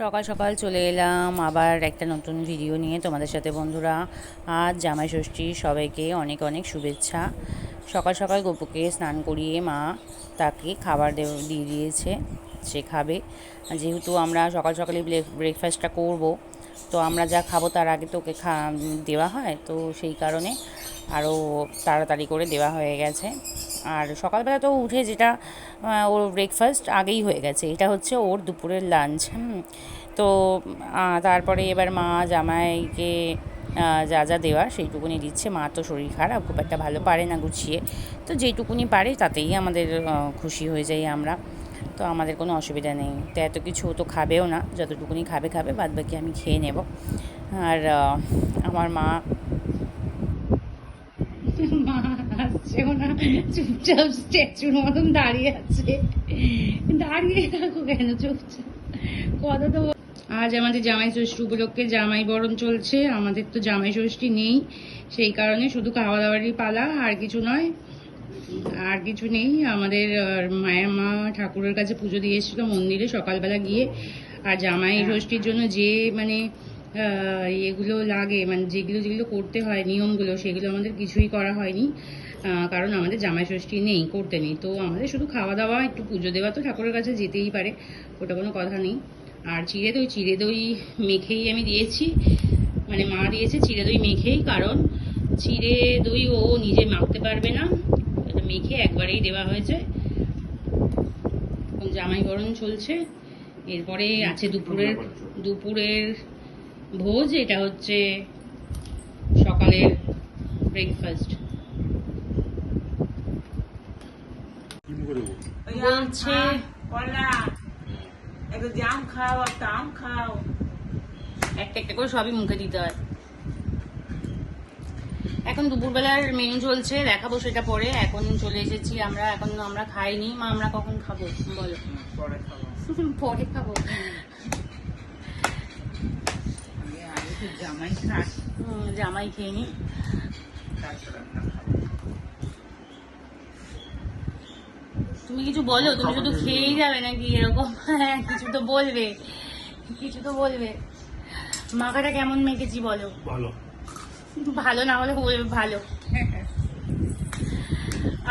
সকাল সকাল চলে এলাম। আবার একটা নতুন ভিডিও নিয়ে তোমাদের সাথে বন্ধুরা। আজ জামাই ষষ্ঠী, সবাইকে অনেক অনেক শুভেচ্ছা। সকাল সকাল গপুকে স্নান করিয়ে মা তাকে খাবার দিয়ে দিয়েছে। সে খাবে। যেহেতু আমরা সকাল সকালে ব্রেকফাস্টটা করব, তো আমরা যা খাব তার আগে তো ওকে খা, দেওয়া হয়। তো সেই কারণে আরও তাড়াতাড়ি করে দেওয়া হয়ে গেছে। আর সকালবেলা তো উঠে যেটা ওর ব্রেকফাস্ট আগেই হয়ে গেছে। এটা হচ্ছে ওর দুপুরের লাঞ্চ তো তারপরে এবার মা জামাইকে যা যা দেওয়া সেইটুকুনি দিচ্ছে। মা তো শরীর খারাপ, খুব একটা ভালো পারে না গুছিয়ে। তো যেইটুকুনি পারে তাতেই আমাদের খুশি হয়ে যাই আমরা। তো আমাদের কোনো অসুবিধা নেই। তো এত কিছু তো খাবেও না। যতটুকুনি খাবে খাবে বাদ বাকি আমি খেয়ে নেব। আর আমার মা মা আসছেও না চুপচাপ স্ট্যাচুর মতন দাঁড়িয়ে আছে। দাঁড়িয়ে থাকো কেন চুপচাপ। কথা তো আজ আমাদের জামাই ষষ্ঠী উপলক্ষে জামাই বরণ চলছে আমাদের তো জামাই ষষ্ঠী নেই। সেই কারণে শুধু খাওয়া দাওয়ারই পালা আর কিছু নয় আর কিছু নেই। আমাদের মায়ের মা ঠাকুরের কাছে পুজো দিয়ে এসেছিল মন্দিরে সকালবেলা গিয়ে। আর জামাই ষষ্ঠীর জন্য যে মানে এগুলো লাগে। মানে যেগুলো যেগুলো করতে হয়, নিয়মগুলো, সেগুলো আমাদের কিছুই করা হয়নি। কারণ আমাদের জামাই ষষ্ঠী নেই, করতে নেই। তো আমাদের শুধু খাওয়া দাওয়া, একটু পুজো দেওয়া তো ঠাকুরের কাছে যেতেই পারে, ওটা কোনো কথা নেই। আর চিড়ে দই চিড়ে দই মেখেই আমি দিয়েছি। মানে মা দিয়েছে চিড়ে দই মেখেই, কারণ চিড়ে দই ও নিজে মাখতে পারবে না। মেখে একবারেই দেওয়া হয়েছে। জামাই গরম চলছে। এরপরে আছে দুপুরের দুপুরের ভোজ এটা হচ্ছে সকালের ব্রেকফাস্ট বলছে কলা। একটু জাম খাও একটা আম খাও। একটা একটা করে সবই মুখে দিতে হয়। এখন দুপুরবেলার মেনু চলছে দেখাবো সেটা পরে। এখন চলে এসেছি আমরা এখন আমরা খাইনি। মা আমরা কখন খাব? বলো। পরে খাব। পরে খাব আগে আগে তো জামাই জামাই খেয়ে নি। তুমি কিছু বলো? তুমি শুধু খেয়েই যাবে নাকি এরকম? হ্যাঁ কিছু তো বলবে। কিছু তো বলবে। মাখাটা কেমন মেখেছি বলো? ভালো। ভালো না হলে বলবে ভালো।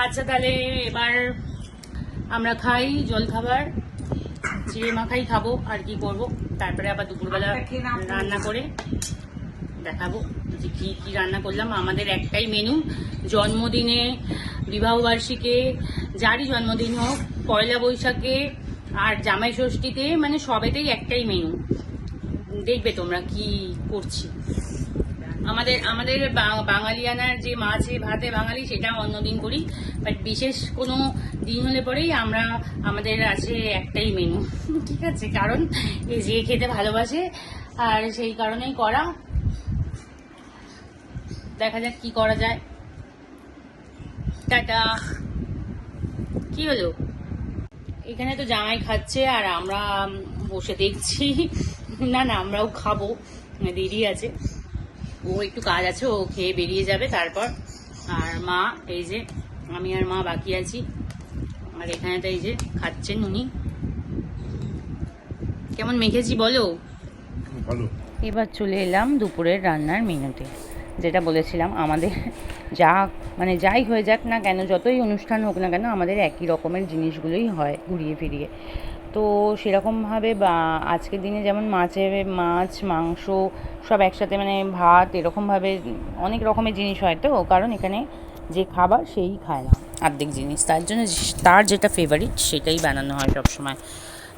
আচ্ছা তাহলে এবার আমরা খাই জল খাবার। চিড়ে মাখাই খাব আর কি করব? তারপরে আবার দুপুরবেলা নাও। রান্না করে দেখাবো যে কি কি রান্না করলাম। আমাদের একটাই মেনু জন্মদিনে বিবাহবার্ষিকে যারই জন্মদিন হোক, পয়লা বৈশাখে আর জামাই ষষ্ঠীতে মানে সবেতেই একটাই মেনু দেখবে তোমরা কি করছি। আমাদের আমাদের বাঙালিয়ানার যে মাছে ভাতে বাঙালি সেটা অন্যদিন করি। বাট বিশেষ কোনো দিন হলে পরেই আমরা, আমাদের আছে একটাই মেনু ঠিক আছে? কারণ এই যে খেতে ভালোবাসে, আর সেই কারণেই করা। দেখা যাক কি করা যায়। টাটা। কি হলো? এখানে তো জামাই খাচ্ছে আর আমরা বসে দেখছি। না না আমরাও খাব। দেরি আছে। ও একটু কাজ আছে ও খেয়ে বেরিয়ে যাবে তারপর। আর মা এই যে আমি আর মা বাকি আছি। আর এখানে তো এই যে খাচ্ছেন উনি। কেমন মেখেছি বলো? এবার চলে এলাম দুপুরের রান্নার মেনুতে। যেটা বলেছিলাম, আমাদের যা মানে যাই হয়ে যাক না কেন, যতই অনুষ্ঠান হোক না কেন, আমাদের একই রকমের জিনিসগুলোই হয় ঘুরিয়ে ফিরিয়ে। তো সেরকমভাবে বা আজকের দিনে যেমন মাছের মাছ, মাংস সব একসাথে মানে ভাত, এরকমভাবে অনেক রকমের জিনিস হয় তো, কারণ এখানে যে খাবার সেই খায় না। অর্ধেক জিনিস, তার জন্য তার যেটা ফেভারিট সেটাই বানানো হয় সবসময়।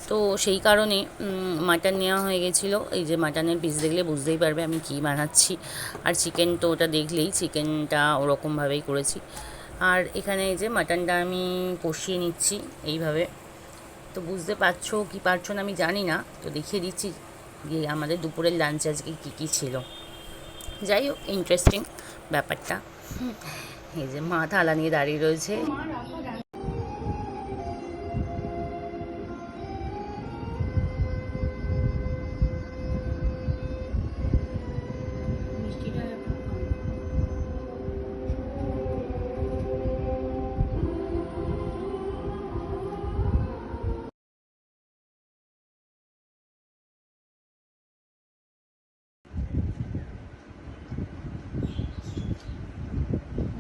তো সেই কারণে মাটন নেওয়া হয়ে গেছিল। এই যে মাটনের পিস দেখলে বুঝতেই পারবে আমি কী বানাচ্ছি। আর চিকেন তো ওটা দেখলেই চিকেনটা ওরকমভাবেই করেছি। আর এখানে এই যে মাটনটা আমি কষিয়ে নিচ্ছি এইভাবে। তো বুঝতে পারছ কি পারছ না আমি জানি না। তো দেখিয়ে দিচ্ছি যে আমাদের দুপুরের লাঞ্চ আজকে কী কী ছিল। যাই হোক ইন্টারেস্টিং ব্যাপারটা। এই যে মা থালা নিয়ে দাঁড়িয়ে রয়েছে।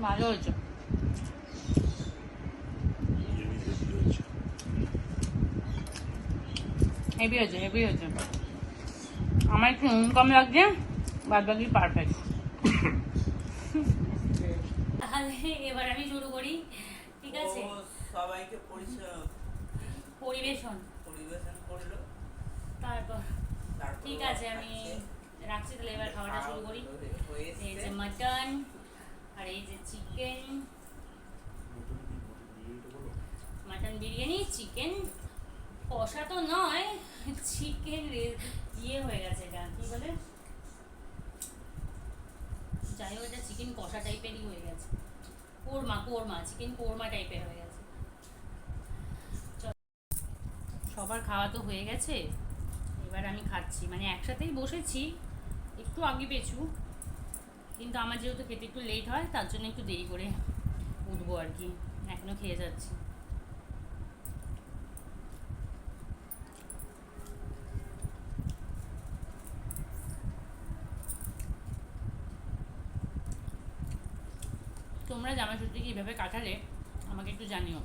ভালো হয়েছে হেভি হয়েছে হেভি হয়েছে আমার একটু নুন কম লাগছে বাদ বাকি পারফেক্ট তাহলে এবার আমি শুরু করি ঠিক আছে? সবাইকে পরিবেশন। পরিবেশন করল। তারপর ঠিক আছে আমি রাখছি তাহলে এবার খাওয়াটা শুরু করি। এই যে এসছে। মাটন আর এই যে চিকেন মাটন বিরিয়ানি চিকেন কষা তো নয় চিকেন ইয়ে হয়ে গেছে এটা কি বলে? যাই হোক এটা চিকেন কষা টাইপেরই হয়ে গেছে। কোরমা কোরমা চিকেন কোরমা টাইপের হয়ে গেছে। চল। সবার খাওয়া তো হয়ে গেছে। এবার আমি খাচ্ছি। মানে একসাথেই বসেছি একটু আগে পেছু। কিন্তু আমার যেহেতু খেতে একটু লেট হয়, তার জন্য একটু দেরি করে উঠবো আর কি। এখনও খেয়ে যাচ্ছি। তোমরা জামা ষষ্ঠী কীভাবে কাটালে, আমাকে একটু জানিও।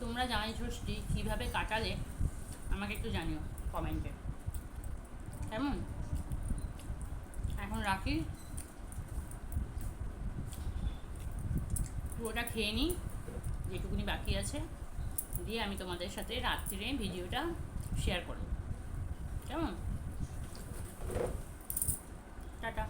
তোমরা জামাই ষষ্ঠী কীভাবে কাটালে, আমাকে একটু জানিও কমেন্টে। কেমন? রাখি। পুরোটা খেয়ে নিই, যেটুকুনি বাকি আছে। দিয়ে আমি তোমাদের সাথে রাত্রিরে ভিডিওটা শেয়ার করব। কেমন? টাটা।